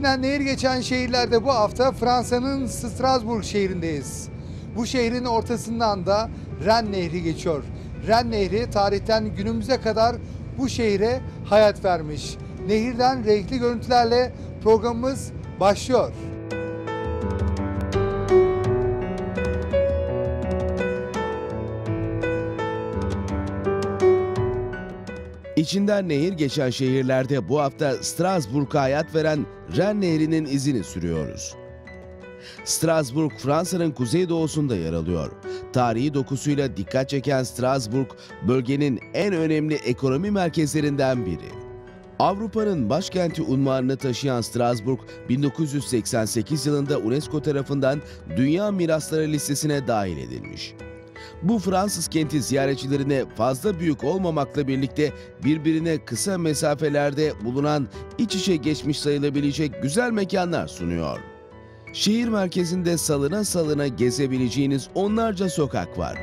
İçinden nehir geçen şehirlerde bu hafta Fransa'nın Strasbourg şehrindeyiz. Bu şehrin ortasından da Ren Nehri geçiyor. Ren Nehri tarihten günümüze kadar bu şehre hayat vermiş. Nehirden renkli görüntülerle programımız başlıyor. İçinden nehir geçen şehirlerde bu hafta Strasbourg'a hayat veren Ren Nehri'nin izini sürüyoruz. Strasbourg, Fransa'nın kuzeydoğusunda yer alıyor. Tarihi dokusuyla dikkat çeken Strasbourg, bölgenin en önemli ekonomi merkezlerinden biri. Avrupa'nın başkenti unvanını taşıyan Strasbourg, 1988 yılında UNESCO tarafından Dünya Mirasları listesine dahil edilmiş. Bu Fransız kenti ziyaretçilerine fazla büyük olmamakla birlikte birbirine kısa mesafelerde bulunan iç içe geçmiş sayılabilecek güzel mekanlar sunuyor. Şehir merkezinde salına salına gezebileceğiniz onlarca sokak var.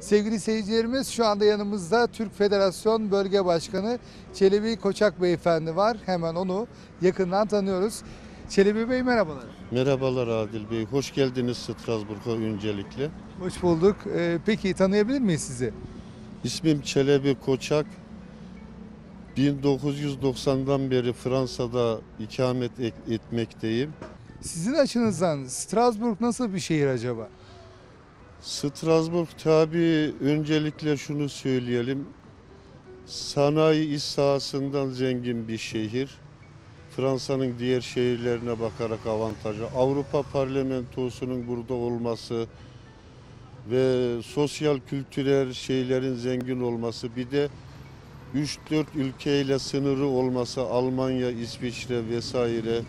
Sevgili seyircilerimiz şu anda yanımızda Türk Federasyon Bölge Başkanı Çelebi Koçak Beyefendi var. Hemen onu yakından tanıyoruz. Çelebi Bey merhabalar. Merhabalar Adil Bey. Hoş geldiniz Strasbourg'a öncelikle. Hoş bulduk. Ee, peki tanıyabilir miyiz sizi? İsmim Çelebi Koçak. 1990'dan beri Fransa'da ikamet et- etmekteyim. Sizin açınızdan Strasbourg nasıl bir şehir acaba? Strasbourg tabi öncelikle şunu söyleyelim. Sanayi iş sahasından zengin bir şehir. Fransa'nın diğer şehirlerine bakarak avantajı. Avrupa Parlamentosu'nun burada olması ve sosyal kültürel şeylerin zengin olması bir de 3-4 ülkeyle sınırı olması Almanya, İsviçre vesaire,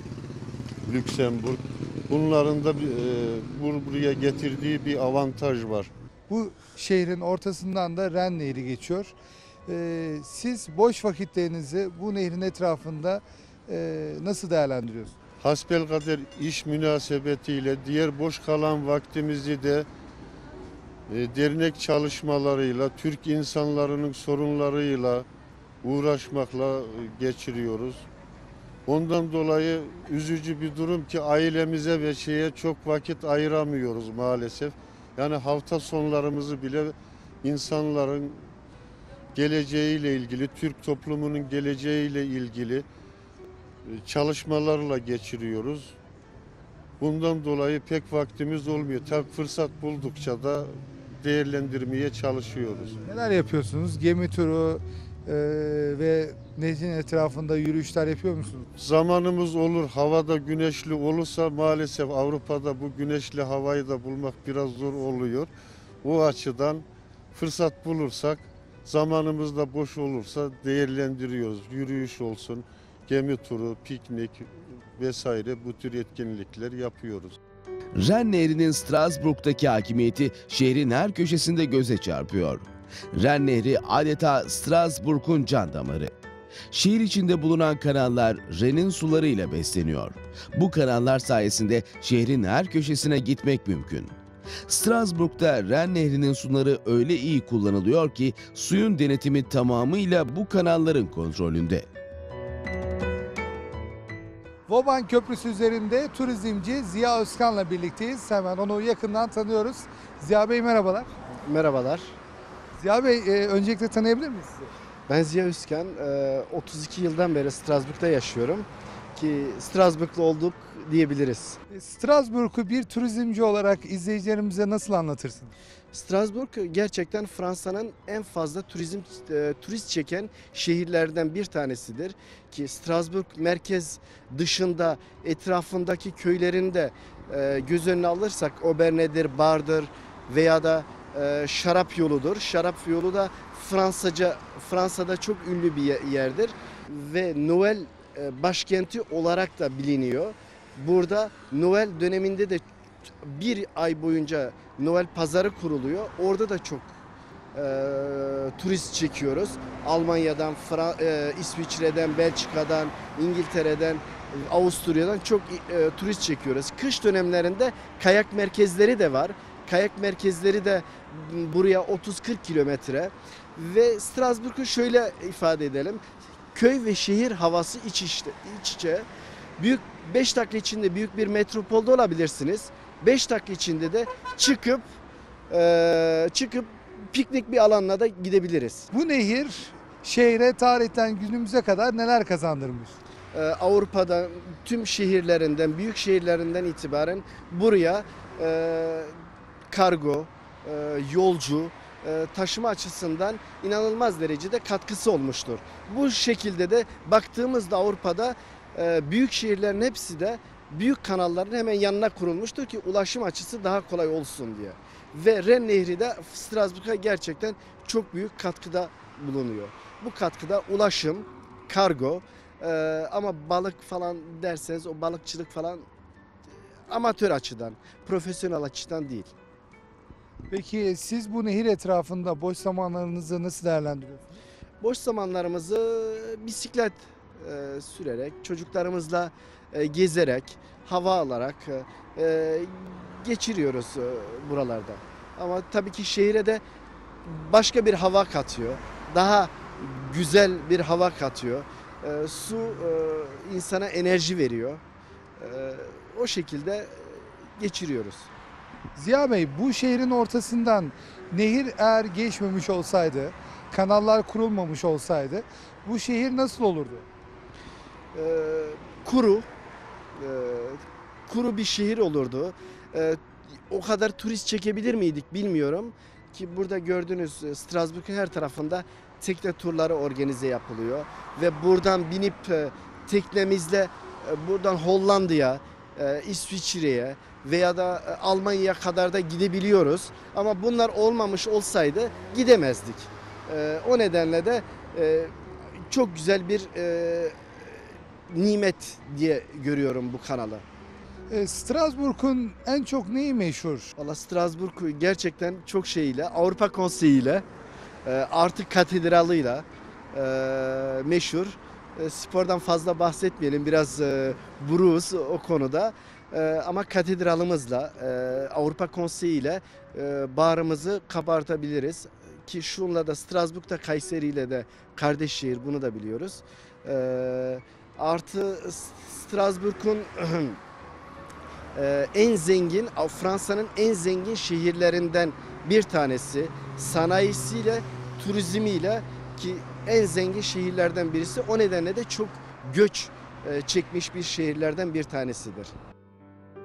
Lüksemburg. Bunların da e, bur- buraya getirdiği bir avantaj var. Bu şehrin ortasından da Ren Nehri geçiyor. Ee, siz boş vakitlerinizi bu nehrin etrafında e, nasıl değerlendiriyorsunuz? Hasbelkader iş münasebetiyle diğer boş kalan vaktimizi de e, dernek çalışmalarıyla, Türk insanlarının sorunlarıyla uğraşmakla e, geçiriyoruz. Ondan dolayı üzücü bir durum ki ailemize ve şeye çok vakit ayıramıyoruz maalesef. Yani hafta sonlarımızı bile insanların geleceğiyle ilgili, Türk toplumunun geleceğiyle ilgili çalışmalarla geçiriyoruz. Bundan dolayı pek vaktimiz olmuyor. Tabii fırsat buldukça da değerlendirmeye çalışıyoruz. Neler yapıyorsunuz? Gemi turu e, ve nehrin etrafında yürüyüşler yapıyor musunuz? Zamanımız olur, havada güneşli olursa maalesef Avrupa'da bu güneşli havayı da bulmak biraz zor oluyor. O açıdan fırsat bulursak, zamanımız da boş olursa değerlendiriyoruz. Yürüyüş olsun, gemi turu, piknik vesaire bu tür etkinlikler yapıyoruz. Ren Nehri'nin Strasbourg'daki hakimiyeti şehrin her köşesinde göze çarpıyor. Ren Nehri adeta Strasbourg'un can damarı. Şehir içinde bulunan kanallar Ren'in sularıyla besleniyor. Bu kanallar sayesinde şehrin her köşesine gitmek mümkün. Strasbourg'da Ren Nehri'nin suları öyle iyi kullanılıyor ki suyun denetimi tamamıyla bu kanalların kontrolünde. Voban Köprüsü üzerinde turizmci Ziya Özkan'la birlikteyiz. Hemen onu yakından tanıyoruz. Ziya Bey merhabalar. Merhabalar. Ziya Bey e, öncelikle tanıyabilir miyiz sizi? Ben Ziya Üsken. Ee, 32 yıldan beri Strasbourg'da yaşıyorum. Ki Strasbourg'lu olduk diyebiliriz. E, Strasbourg'u bir turizmci olarak izleyicilerimize nasıl anlatırsınız? Strasbourg gerçekten Fransa'nın en fazla turizm e, turist çeken şehirlerden bir tanesidir. Ki Strasbourg merkez dışında etrafındaki köylerinde e, göz önüne alırsak Auberne'dir, Bardır veya da e, şarap yoludur. Şarap yolu da Fransaca Fransa'da çok ünlü bir ye- yerdir ve Noel e, başkenti olarak da biliniyor. Burada Noel döneminde de bir ay boyunca Noel pazarı kuruluyor. Orada da çok e, turist çekiyoruz. Almanya'dan, Fra- e, İsviçre'den, Belçika'dan, İngiltere'den, Avusturya'dan çok e, turist çekiyoruz. Kış dönemlerinde kayak merkezleri de var. kayak merkezleri de buraya 30-40 kilometre ve Strasbourg'u şöyle ifade edelim. Köy ve şehir havası iç, içte, iç içe. Büyük 5 dakika içinde büyük bir metropolde olabilirsiniz. 5 dakika içinde de çıkıp eee, çıkıp piknik bir alanına da gidebiliriz. Bu nehir şehre tarihten günümüze kadar neler kazandırmış? Ee, Avrupa'da tüm şehirlerinden, büyük şehirlerinden itibaren buraya e, kargo, e, yolcu, e, taşıma açısından inanılmaz derecede katkısı olmuştur. Bu şekilde de baktığımızda Avrupa'da e, büyük şehirlerin hepsi de büyük kanalların hemen yanına kurulmuştur ki ulaşım açısı daha kolay olsun diye. Ve Ren Nehri de Strasbourg'a gerçekten çok büyük katkıda bulunuyor. Bu katkıda ulaşım, kargo, ee, ama balık falan derseniz o balıkçılık falan e, amatör açıdan, profesyonel açıdan değil. Peki siz bu nehir etrafında boş zamanlarınızı nasıl değerlendiriyorsunuz? Boş zamanlarımızı bisiklet e, sürerek, çocuklarımızla e, gezerek, hava alarak e, e, geçiriyoruz e, buralarda. Ama tabii ki şehire de başka bir hava katıyor. Daha güzel bir hava katıyor. E, su e, insana enerji veriyor. E, o şekilde geçiriyoruz. Ziya Bey bu şehrin ortasından nehir eğer geçmemiş olsaydı, kanallar kurulmamış olsaydı bu şehir nasıl olurdu? E, kuru e, kuru bir şehir olurdu. E, o kadar turist çekebilir miydik bilmiyorum ki burada gördüğünüz e, Strasbourg'un her tarafında tekne turları organize yapılıyor ve buradan binip e, teknemizle e, buradan Hollanda'ya, e, İsviçre'ye veya da e, Almanya'ya kadar da gidebiliyoruz. Ama bunlar olmamış olsaydı gidemezdik. E, o nedenle de e, çok güzel bir e, nimet diye görüyorum bu kanalı. E, Strasbourg'un en çok neyi meşhur? Valla Strasbourg gerçekten çok şeyiyle, Avrupa Konseyi ile, e, artık katedralıyla e, meşhur. E, spordan fazla bahsetmeyelim, biraz e, buruz o konuda. E, ama katedralımızla, e, Avrupa Konseyi ile e, bağrımızı kabartabiliriz. Ki şunla da Strasbourg'da Kayseri ile de kardeş şehir bunu da biliyoruz. E, artı Strasbourg'un Ee, en zengin Fransa'nın en zengin şehirlerinden bir tanesi sanayisiyle turizmiyle ki en zengin şehirlerden birisi o nedenle de çok göç e, çekmiş bir şehirlerden bir tanesidir.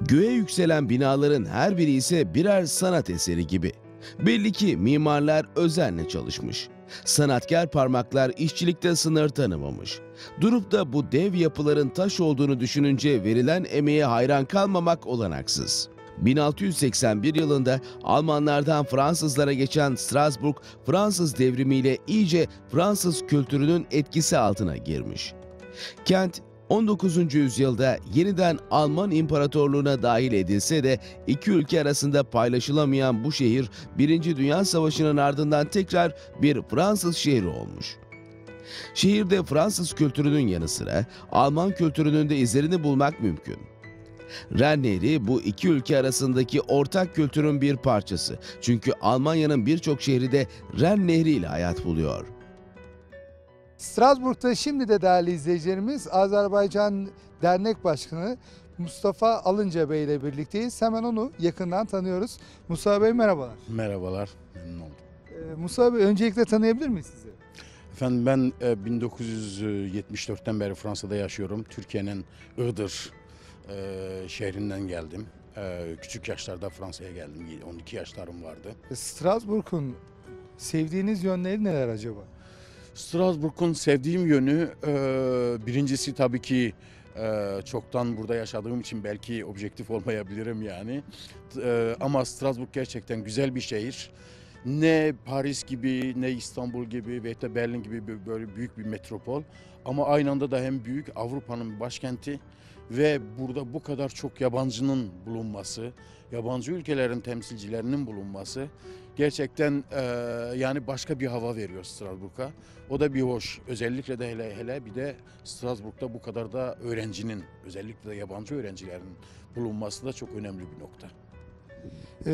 Göğe yükselen binaların her biri ise birer sanat eseri gibi. Belli ki mimarlar özenle çalışmış. Sanatkar parmaklar işçilikte sınır tanımamış. Durup da bu dev yapıların taş olduğunu düşününce verilen emeğe hayran kalmamak olanaksız. 1681 yılında Almanlardan Fransızlara geçen Strasbourg, Fransız devrimiyle iyice Fransız kültürünün etkisi altına girmiş. Kent 19. yüzyılda yeniden Alman İmparatorluğu'na dahil edilse de iki ülke arasında paylaşılamayan bu şehir 1. Dünya Savaşı'nın ardından tekrar bir Fransız şehri olmuş. Şehirde Fransız kültürünün yanı sıra Alman kültürünün de izlerini bulmak mümkün. Ren Nehri bu iki ülke arasındaki ortak kültürün bir parçası. Çünkü Almanya'nın birçok şehri de Ren Nehri ile hayat buluyor. Strasbourg'da şimdi de değerli izleyicilerimiz Azerbaycan Dernek Başkanı Mustafa Alınca Bey ile birlikteyiz. Hemen onu yakından tanıyoruz. Mustafa Bey merhabalar. Merhabalar, memnun oldum. Ee, Mustafa Bey öncelikle tanıyabilir miyiz sizi? Efendim ben e, 1974'ten beri Fransa'da yaşıyorum. Türkiye'nin Iğdır e, şehrinden geldim. E, küçük yaşlarda Fransa'ya geldim. 12 yaşlarım vardı. Strasbourg'un sevdiğiniz yönleri neler acaba? Strasbourg'un sevdiğim yönü e, birincisi tabii ki e, çoktan burada yaşadığım için belki objektif olmayabilirim yani. E, ama Strasbourg gerçekten güzel bir şehir. Ne Paris gibi, ne İstanbul gibi ve de Berlin gibi böyle büyük bir metropol. Ama aynı anda da hem büyük Avrupa'nın başkenti ve burada bu kadar çok yabancının bulunması, yabancı ülkelerin temsilcilerinin bulunması gerçekten e, yani başka bir hava veriyor Strasbourg'a. O da bir hoş. Özellikle de hele hele bir de Strasbourg'da bu kadar da öğrencinin, özellikle de yabancı öğrencilerin bulunması da çok önemli bir nokta.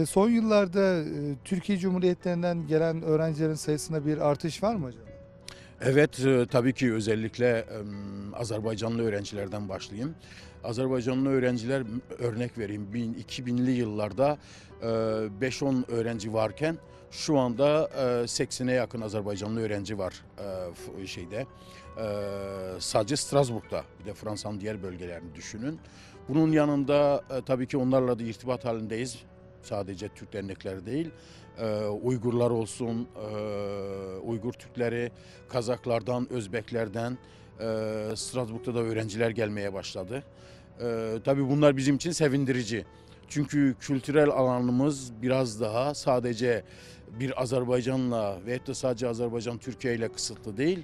Son yıllarda Türkiye Cumhuriyetlerinden gelen öğrencilerin sayısında bir artış var mı acaba? Evet e, tabii ki özellikle e, Azerbaycanlı öğrencilerden başlayayım. Azerbaycanlı öğrenciler örnek vereyim bin- 2000'li yıllarda e, 5-10 öğrenci varken şu anda e, 80'e yakın Azerbaycanlı öğrenci var e, şeyde. E, sadece Strasbourg'da bir de Fransa'nın diğer bölgelerini düşünün. Bunun yanında e, tabii ki onlarla da irtibat halindeyiz. Sadece Türk dernekleri değil. E, Uygurlar olsun, e, Uygur Türkleri, Kazaklardan, Özbeklerden e, Strasbourg'da da öğrenciler gelmeye başladı. Tabii bunlar bizim için sevindirici. Çünkü kültürel alanımız biraz daha sadece bir Azerbaycan'la ve de sadece Azerbaycan Türkiye ile kısıtlı değil.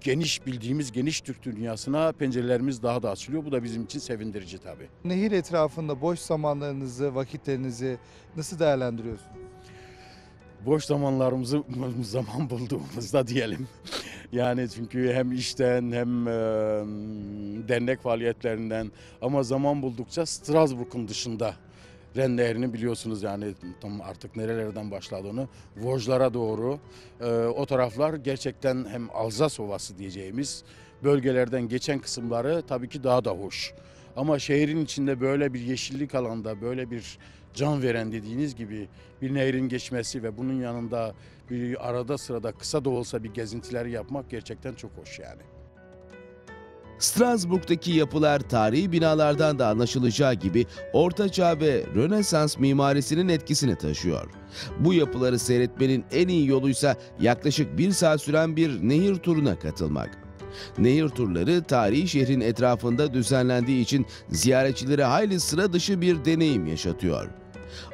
Geniş bildiğimiz geniş Türk dünyasına pencerelerimiz daha da açılıyor. Bu da bizim için sevindirici tabii. Nehir etrafında boş zamanlarınızı, vakitlerinizi nasıl değerlendiriyorsunuz? Boş zamanlarımızı zaman bulduğumuzda diyelim. Yani çünkü hem işten hem e, dernek faaliyetlerinden ama zaman buldukça Strasbourg'un dışında Ren Nehri'ni biliyorsunuz yani tam artık nerelerden başladığını Vosjlara doğru e, o taraflar gerçekten hem Alzas Ovası diyeceğimiz bölgelerden geçen kısımları tabii ki daha da hoş. Ama şehrin içinde böyle bir yeşillik alanda böyle bir can veren dediğiniz gibi bir nehrin geçmesi ve bunun yanında bir arada sırada kısa da olsa bir gezintileri yapmak gerçekten çok hoş yani. Strasbourg'daki yapılar tarihi binalardan da anlaşılacağı gibi Orta Çağ ve Rönesans mimarisinin etkisini taşıyor. Bu yapıları seyretmenin en iyi yoluysa yaklaşık bir saat süren bir nehir turuna katılmak. Nehir turları tarihi şehrin etrafında düzenlendiği için ziyaretçilere hayli sıra dışı bir deneyim yaşatıyor.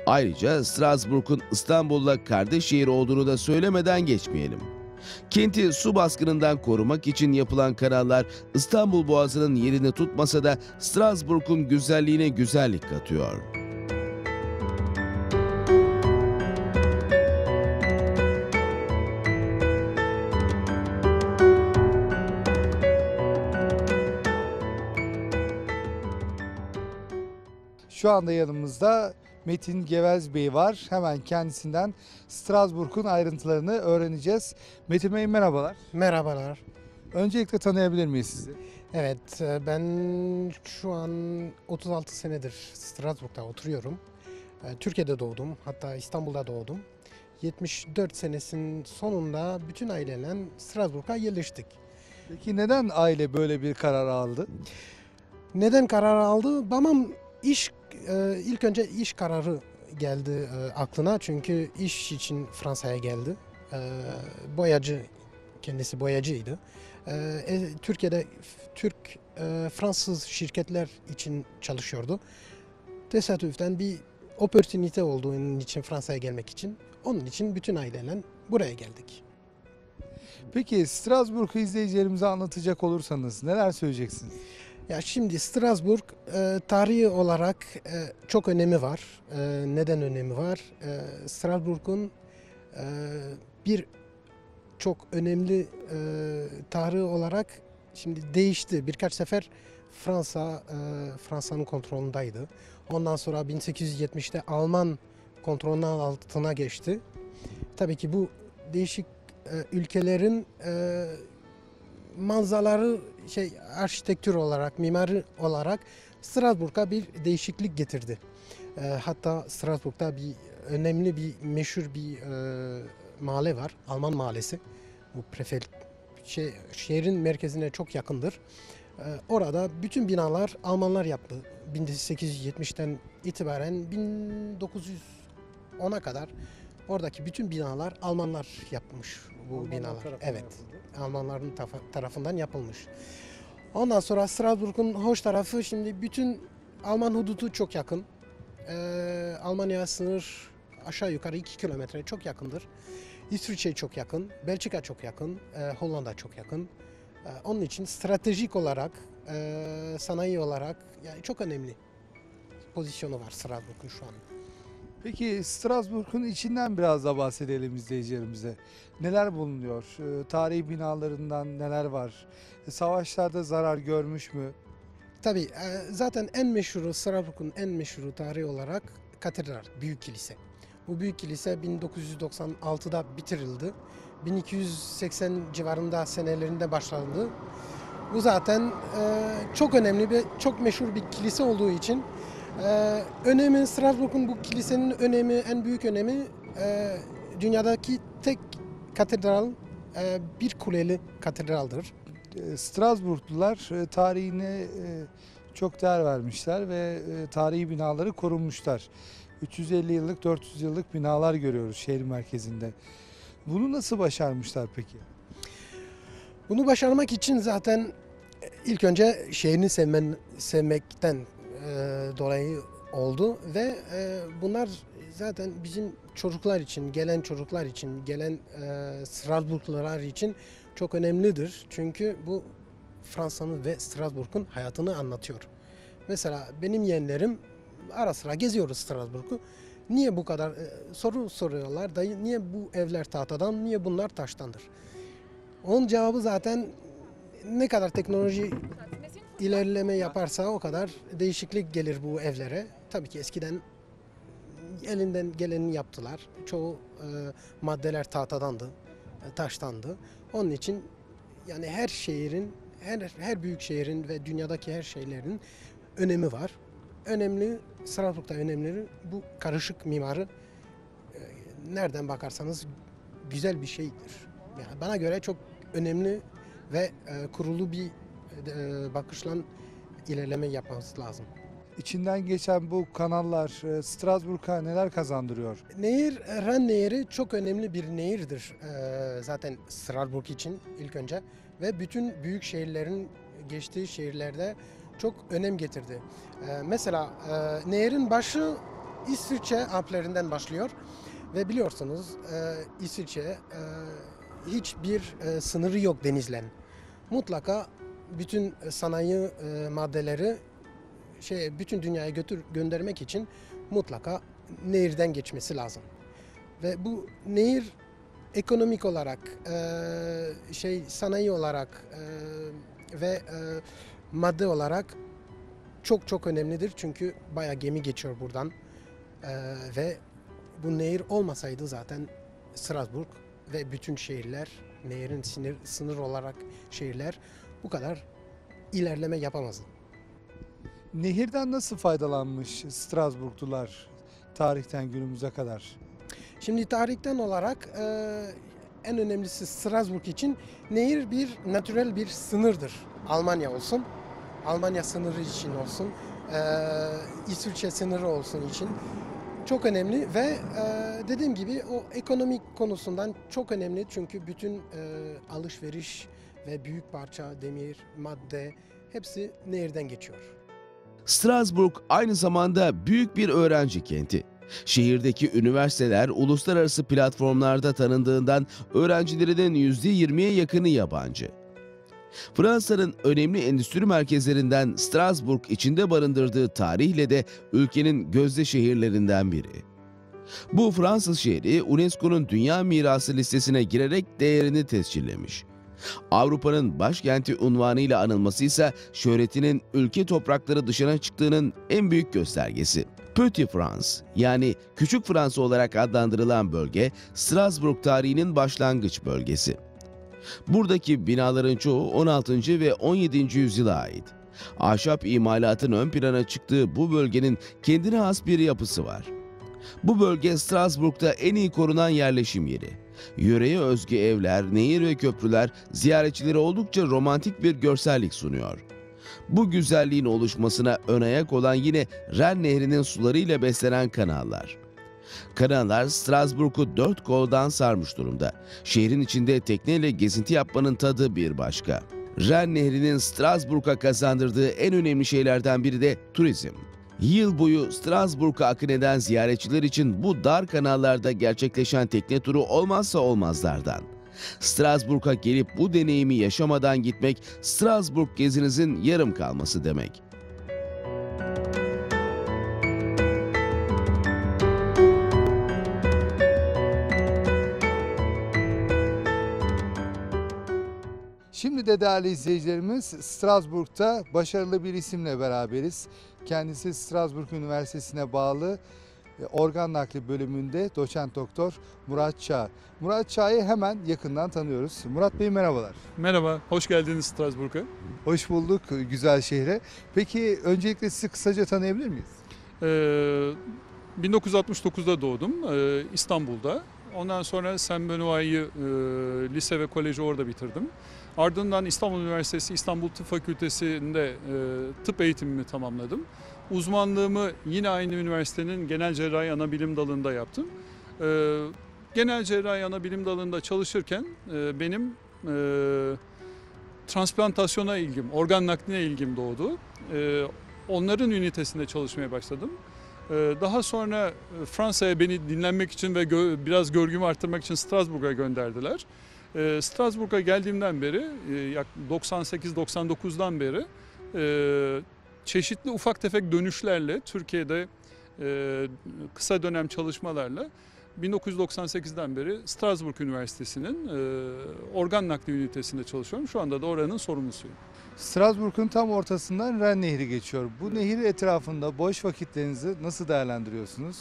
Ayrıca Strasbourg'un İstanbul'la kardeş şehir olduğunu da söylemeden geçmeyelim. Kenti su baskınından korumak için yapılan kanallar İstanbul Boğazı'nın yerini tutmasa da Strasbourg'un güzelliğine güzellik katıyor. Şu anda yanımızda Metin Gevez Bey var. Hemen kendisinden Strasbourg'un ayrıntılarını öğreneceğiz. Metin Bey merhabalar. Merhabalar. Öncelikle tanıyabilir miyiz sizi? Evet, e, ben şu an 36 senedir Strasbourg'da oturuyorum. E, Türkiye'de doğdum, hatta İstanbul'da doğdum. 74 senesinin sonunda bütün aileyle Strasbourg'a yerleştik. Peki neden aile böyle bir karar aldı? Neden karar aldı? Babam iş, e, ilk önce iş kararı geldi e, aklına. Çünkü iş için Fransa'ya geldi. E, Boyacı, kendisi boyacıydı. E, e, Türkiye'de f- Türk, e, şirketler için çalışıyordu. Tesadüften bir opportunite olduğunun için Fransa'ya gelmek için. Onun için bütün aileyle buraya geldik. Peki Strasbourg'u izleyicilerimize anlatacak olursanız neler söyleyeceksiniz? Ya şimdi Strasbourg e, tarihi olarak e, çok önemi var. E, neden önemi var? E, Strasbourg'un e, bir çok önemli e, tarihi olarak şimdi değişti. Birkaç sefer Fransa e, Fransa'nın kontrolündeydi. Ondan sonra 1870'te Alman kontrolünün altına geçti. Tabii ki bu değişik e, ülkelerin e, manzaraları şey arşitektür olarak, mimari olarak Strasbourg'a bir değişiklik getirdi. E, hatta Strasbourg'da bir önemli bir meşhur bir e, mahalle var. Alman mahallesi. Bu prefe şey, şehrin merkezine çok yakındır. E, orada bütün binalar Almanlar yaptı. 1870'ten itibaren 1910'a kadar oradaki bütün binalar Almanlar yapmış bu binalar. Evet. Almanların tafa- tarafından yapılmış. Ondan sonra Strasbourg'un hoş tarafı şimdi bütün Alman hududu çok yakın. Ee, Almanya sınır aşağı yukarı 2 kilometre çok yakındır. İsviçre çok yakın, Belçika çok yakın, e, Hollanda çok yakın. E, onun için stratejik olarak, e, sanayi olarak yani çok önemli pozisyonu var Strasbourg'un şu an. Peki Strasbourg'un içinden biraz da bahsedelim izleyicilerimize. Neler bulunuyor? Ee, tarihi binalarından neler var? E, Savaşlarda zarar görmüş mü? Tabii e, zaten en meşhuru Strasbourg'un en meşhuru tarihi olarak katedral, büyük kilise. Bu büyük kilise 1996'da bitirildi. 1280 civarında senelerinde başlandı. Bu zaten e, çok önemli ve çok meşhur bir kilise olduğu için e, önemi Strasbourg'un bu kilisenin önemi en büyük önemi e, dünyadaki tek katedral e, bir kuleli katedraldır. E, Strasbourglular e, tarihine e, çok değer vermişler ve e, tarihi binaları korunmuşlar. 350 yıllık, 400 yıllık binalar görüyoruz şehir merkezinde. Bunu nasıl başarmışlar peki? Bunu başarmak için zaten ilk önce şehrini sevmen, sevmekten dolayı oldu ve e, bunlar zaten bizim çocuklar için, gelen çocuklar için, gelen e, Strasbourglular için çok önemlidir. Çünkü bu Fransa'nın ve Strasbourg'un hayatını anlatıyor. Mesela benim yeğenlerim ara sıra geziyoruz Strasbourg'u. Niye bu kadar e, soru soruyorlar. Dayı niye bu evler tahtadan, niye bunlar taştandır? Onun cevabı zaten ne kadar teknoloji ilerleme yaparsa o kadar değişiklik gelir bu evlere. Tabii ki eskiden elinden geleni yaptılar. Çoğu e, maddeler tahtadandı, e, taştandı. Onun için yani her şehrin, her, her büyük şehrin ve dünyadaki her şeylerin önemi var. Önemli, Strasbourg'da önemli bu karışık mimarı e, nereden bakarsanız güzel bir şeydir. Yani bana göre çok önemli ve e, kurulu bir bakışla ilerleme yapması lazım. İçinden geçen bu kanallar e, Strasbourg'a neler kazandırıyor? Nehir, Ren Nehri çok önemli bir nehirdir e, zaten Strasbourg için ilk önce ve bütün büyük şehirlerin geçtiği şehirlerde çok önem getirdi. E, mesela e, nehrin başı İsviçre Alplerinden başlıyor ve biliyorsunuz e, İsviçre e, hiçbir e, sınırı yok denizlen. Mutlaka bütün sanayi e, maddeleri şey bütün dünyaya götür göndermek için mutlaka nehirden geçmesi lazım. Ve bu nehir ekonomik olarak e, şey sanayi olarak e, ve e, madde olarak çok çok önemlidir çünkü bayağı gemi geçiyor buradan E, ve bu nehir olmasaydı zaten Strasbourg ve bütün şehirler nehirin sınır, sınır olarak şehirler bu kadar ilerleme yapamazdı. Nehirden nasıl faydalanmış Strasbourglular tarihten günümüze kadar? Şimdi tarihten olarak e, en önemlisi Strasbourg için nehir bir natürel bir sınırdır. Almanya olsun, Almanya sınırı için olsun, e, İsviçre sınırı olsun için çok önemli ve e, dediğim gibi o ekonomik konusundan çok önemli çünkü bütün e, alışveriş ve büyük parça demir, madde hepsi nehirden geçiyor. Strasbourg aynı zamanda büyük bir öğrenci kenti. Şehirdeki üniversiteler uluslararası platformlarda tanındığından öğrencilerinin %20'ye yakını yabancı. Fransa'nın önemli endüstri merkezlerinden Strasbourg içinde barındırdığı tarihle de ülkenin gözde şehirlerinden biri. Bu Fransız şehri UNESCO'nun Dünya Mirası listesine girerek değerini tescillemiş. Avrupa'nın başkenti unvanıyla anılması ise şöhretinin ülke toprakları dışına çıktığının en büyük göstergesi. Petit France yani Küçük Fransa olarak adlandırılan bölge Strasbourg tarihinin başlangıç bölgesi. Buradaki binaların çoğu 16. ve 17. yüzyıla ait. Ahşap imalatın ön plana çıktığı bu bölgenin kendine has bir yapısı var. Bu bölge Strasbourg'da en iyi korunan yerleşim yeri. Yöreye özgü evler, nehir ve köprüler ziyaretçilere oldukça romantik bir görsellik sunuyor. Bu güzelliğin oluşmasına ön ayak olan yine Ren Nehri'nin sularıyla beslenen kanallar. Kanallar Strasbourg'u dört koldan sarmış durumda. Şehrin içinde tekneyle gezinti yapmanın tadı bir başka. Ren Nehri'nin Strasbourg'a kazandırdığı en önemli şeylerden biri de turizm. Yıl boyu Strasbourg'a akın eden ziyaretçiler için bu dar kanallarda gerçekleşen tekne turu olmazsa olmazlardan. Strasbourg'a gelip bu deneyimi yaşamadan gitmek Strasbourg gezinizin yarım kalması demek. Şimdi de değerli izleyicilerimiz Strasbourg'da başarılı bir isimle beraberiz. Kendisi Strasbourg Üniversitesi'ne bağlı e, organ nakli bölümünde doçent doktor Murat Çağ. Murat Çağ'ı hemen yakından tanıyoruz. Murat Bey merhabalar. Merhaba, hoş geldiniz Strasbourg'a. Hoş bulduk güzel şehre. Peki öncelikle sizi kısaca tanıyabilir miyiz? Ee, 1969'da doğdum ee, İstanbul'da. Ondan sonra Saint Benoît'yı e, lise ve koleji orada bitirdim. Ardından İstanbul Üniversitesi İstanbul Tıp Fakültesi'nde e, tıp eğitimimi tamamladım. Uzmanlığımı yine aynı üniversitenin genel cerrahi ana bilim dalında yaptım. Ee, genel cerrahi ana bilim dalında çalışırken e, benim e, transplantasyona ilgim, organ nakline ilgim doğdu. Ee, onların ünitesinde çalışmaya başladım. Ee, Daha sonra e, Fransa'ya beni dinlenmek için ve gö- biraz görgümü arttırmak için Strasbourg'a gönderdiler. Ee, Strasbourg'a geldiğimden beri, e, yak 98-99'dan beri e, çeşitli ufak tefek dönüşlerle Türkiye'de e, kısa dönem çalışmalarla 1998'den beri Strasbourg Üniversitesi'nin e, organ nakli ünitesinde çalışıyorum. Şu anda da oranın sorumlusuyum. Strasbourg'un tam ortasından Ren Nehri geçiyor. Bu nehir etrafında boş vakitlerinizi nasıl değerlendiriyorsunuz?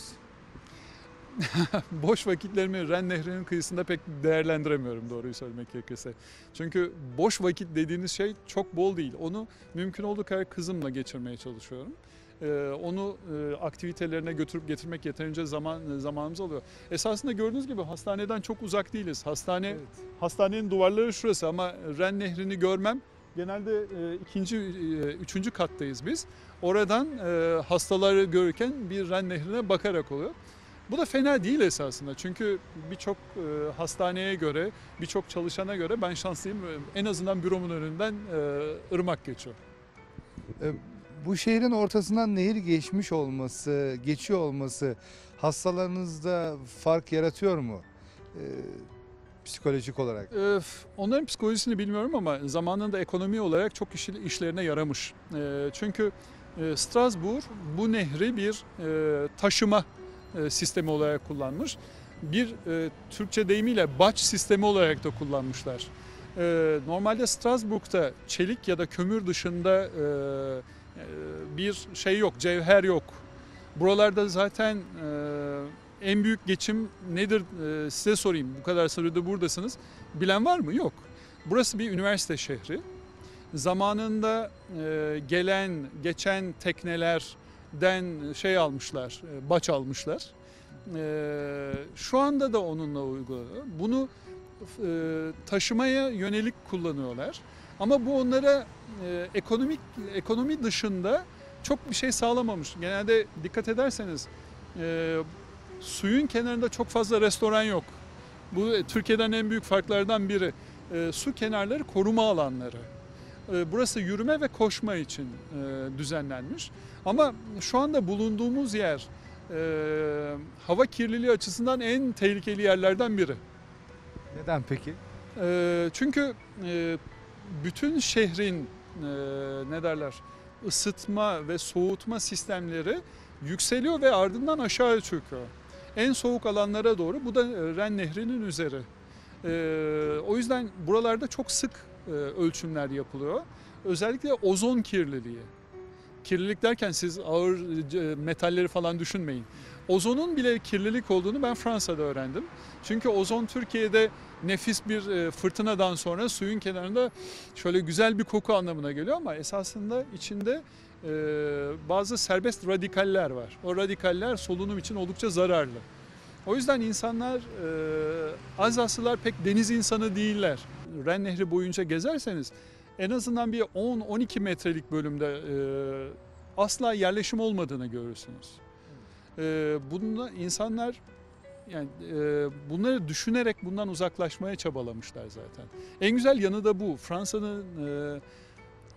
boş vakitlerimi Ren Nehri'nin kıyısında pek değerlendiremiyorum doğruyu söylemek gerekirse. Çünkü boş vakit dediğiniz şey çok bol değil. Onu mümkün olduğu kadar kızımla geçirmeye çalışıyorum. Ee, onu e, aktivitelerine götürüp getirmek yeterince zaman zamanımız oluyor. Esasında gördüğünüz gibi hastaneden çok uzak değiliz. Hastane hastanenin duvarları şurası ama Ren Nehri'ni görmem genelde e, ikinci, e, üçüncü kattayız biz. Oradan e, hastaları görürken bir Ren Nehri'ne bakarak oluyor. Bu da fena değil esasında çünkü birçok e, hastaneye göre, birçok çalışana göre ben şanslıyım. En azından büromun önünden e, ırmak geçiyor. Bu şehrin ortasından nehir geçmiş olması, geçiyor olması hastalarınızda fark yaratıyor mu? Psikolojik olarak. Ee, Onların psikolojisini bilmiyorum ama zamanında ekonomi olarak çok işi- işlerine yaramış. Ee, Çünkü e, Strasbourg bu nehri bir e, taşıma e, sistemi olarak kullanmış. Bir e, Türkçe deyimiyle baç sistemi olarak da kullanmışlar. E, Normalde Strasbourg'da çelik ya da kömür dışında e, e, bir şey yok, cevher yok. Buralarda zaten e, en büyük geçim nedir e, size sorayım. Bu kadar sürede buradasınız. Bilen var mı? Yok. Burası bir üniversite şehri. Zamanında e, gelen, geçen teknelerden şey almışlar, e, baç almışlar. E, şu anda da onunla uygulanıyor. Bunu e, taşımaya yönelik kullanıyorlar. Ama bu onlara ekonomik ekonomi dışında çok bir şey sağlamamış. Genelde dikkat ederseniz suyun kenarında çok fazla restoran yok. Bu Türkiye'den en büyük farklardan biri. Su kenarları koruma alanları. E, burası yürüme ve koşma için e, düzenlenmiş. Ama şu anda bulunduğumuz yer e, hava kirliliği açısından en tehlikeli yerlerden biri. Neden peki? E, çünkü e, bütün şehrin ne derler ısıtma ve soğutma sistemleri yükseliyor ve ardından aşağı çöküyor. En soğuk alanlara doğru bu da Ren Nehri'nin üzeri. E, o yüzden buralarda çok sık ölçümler yapılıyor. Özellikle ozon kirliliği. Kirlilik derken siz ağır e, metalleri falan düşünmeyin. Ozonun bile kirlilik olduğunu ben Fransa'da öğrendim. Çünkü ozon Türkiye'de nefis bir e, fırtınadan sonra suyun kenarında şöyle güzel bir koku anlamına geliyor ama esasında içinde e, bazı serbest radikaller var. O radikaller solunum için oldukça zararlı. O yüzden insanlar, e, Alzaslılar pek deniz insanı değiller. Ren Nehri boyunca gezerseniz en azından bir 10-12 metrelik bölümde e, asla yerleşim olmadığını görürsünüz. E, bunda insanlar yani e, bunları düşünerek bundan uzaklaşmaya çabalamışlar zaten. En güzel yanı da bu. Fransa'nın e,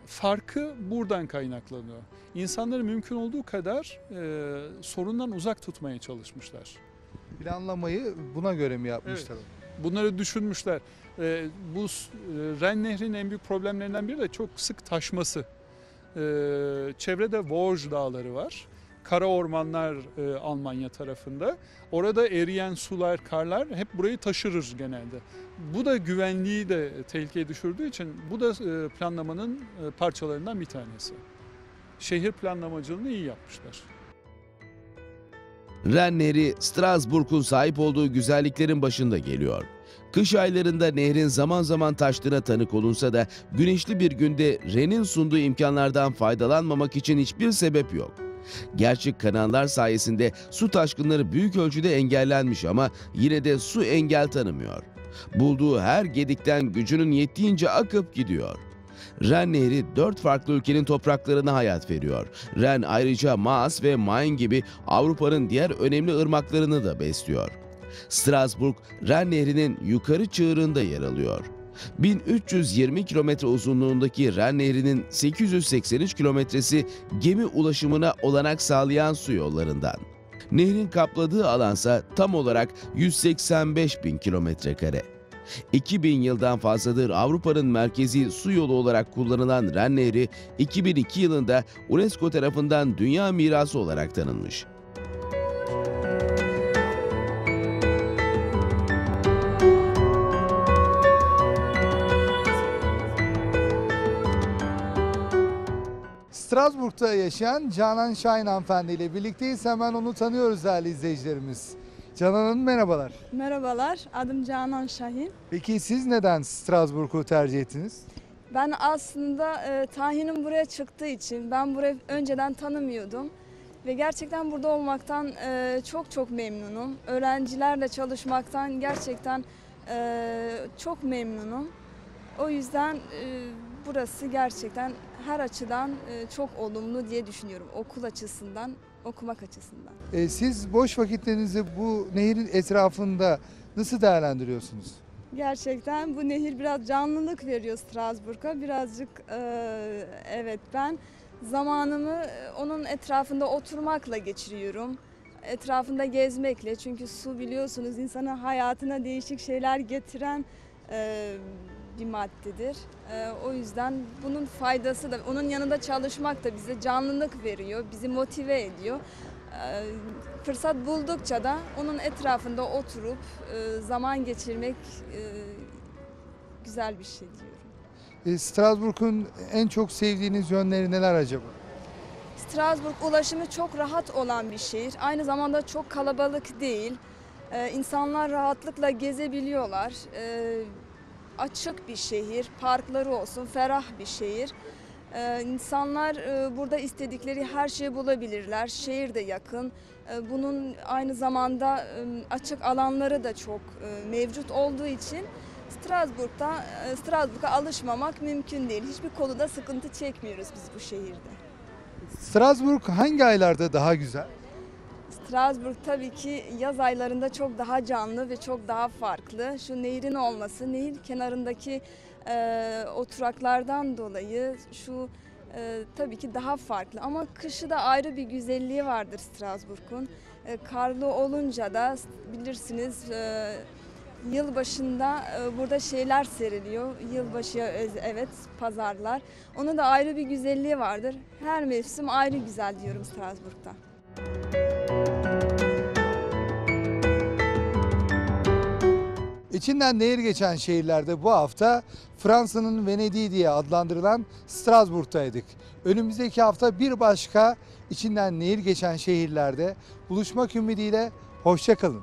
farkı buradan kaynaklanıyor. İnsanları mümkün olduğu kadar e, sorundan uzak tutmaya çalışmışlar. Planlamayı buna göre mi yapmışlar? Bunları düşünmüşler. E, bu e, Ren Nehri'nin en büyük problemlerinden biri de çok sık taşması. E, çevrede Vosges dağları var. Kara ormanlar e, Almanya tarafında. Orada eriyen sular, karlar hep burayı taşırır genelde. Bu da güvenliği de tehlikeye düşürdüğü için bu da e, planlamanın parçalarından bir tanesi. Şehir planlamacılığını iyi yapmışlar. Ren Nehri Strasbourg'un sahip olduğu güzelliklerin başında geliyor. Kış aylarında nehrin zaman zaman taştığına tanık olunsa da güneşli bir günde Ren'in sunduğu imkanlardan faydalanmamak için hiçbir sebep yok. Gerçi kanallar sayesinde su taşkınları büyük ölçüde engellenmiş ama yine de su engel tanımıyor. Bulduğu her gedikten gücünün yettiğince akıp gidiyor. Ren Nehri dört farklı ülkenin topraklarına hayat veriyor. Ren ayrıca Maas ve Main gibi Avrupa'nın diğer önemli ırmaklarını da besliyor. Strasbourg, Ren Nehri'nin yukarı çığırında yer alıyor. 1320 kilometre uzunluğundaki Ren Nehri'nin 883 kilometresi gemi ulaşımına olanak sağlayan su yollarından. Nehrin kapladığı alansa tam olarak 185 bin kilometre kare. 2000 yıldan fazladır Avrupa'nın merkezi su yolu olarak kullanılan Ren Nehri 2002 yılında UNESCO tarafından Dünya Mirası olarak tanınmış. Strasbourg'da yaşayan Canan Şahin hanımefendi ile birlikteyiz. Hemen onu tanıyoruz değerli izleyicilerimiz. Canan Hanım merhabalar. Merhabalar, adım Canan Şahin. Peki siz neden Strasbourg'u tercih ettiniz? Ben aslında e, tayinim buraya çıktığı için ben burayı önceden tanımıyordum. Ve gerçekten burada olmaktan e, çok çok memnunum. Öğrencilerle çalışmaktan gerçekten e, çok memnunum. O yüzden e, burası gerçekten her açıdan e, çok olumlu diye düşünüyorum. Okul açısından, okumak açısından. Ee, siz boş vakitlerinizi bu nehrin etrafında nasıl değerlendiriyorsunuz? Gerçekten bu nehir biraz canlılık veriyor Strasbourg'a. Birazcık e, evet ben zamanımı e, onun etrafında oturmakla geçiriyorum. Etrafında gezmekle çünkü su biliyorsunuz insanın hayatına değişik şeyler getiren e, bir maddedir. E, o yüzden bunun faydası da onun yanında çalışmak da bize canlılık veriyor, bizi motive ediyor. E, fırsat buldukça da onun etrafında oturup e, zaman geçirmek e, güzel bir şey diyorum. Strasbourg'un en çok sevdiğiniz yönleri neler acaba? Strasbourg ulaşımı çok rahat olan bir şehir. Aynı zamanda çok kalabalık değil. Ee, insanlar rahatlıkla gezebiliyorlar. Ee, açık bir şehir, parkları olsun, ferah bir şehir. Ee, insanlar e, burada istedikleri her şeyi bulabilirler. Şehir de yakın. Ee, bunun aynı zamanda açık alanları da çok e, mevcut olduğu için Strasbourg'da e, Strasbourg'a alışmamak mümkün değil. Hiçbir konuda sıkıntı çekmiyoruz biz bu şehirde. Strasbourg hangi aylarda daha güzel? Strasbourg tabii ki yaz aylarında çok daha canlı ve çok daha farklı. Şu nehrin olması, nehir kenarındaki e, oturaklardan dolayı şu e, tabii ki daha farklı. Ama kışı da ayrı bir güzelliği vardır Strasbourg'un. E, karlı olunca da bilirsiniz e, yılbaşında e, burada şeyler seriliyor. Yılbaşı öz- evet pazarlar. Onun da ayrı bir güzelliği vardır. Her mevsim ayrı güzel diyorum Strasbourg'da. İçinden nehir geçen şehirlerde bu hafta Fransa'nın Venediği diye adlandırılan Strasbourg'taydık. Önümüzdeki hafta bir başka içinden nehir geçen şehirlerde buluşmak ümidiyle hoşçakalın.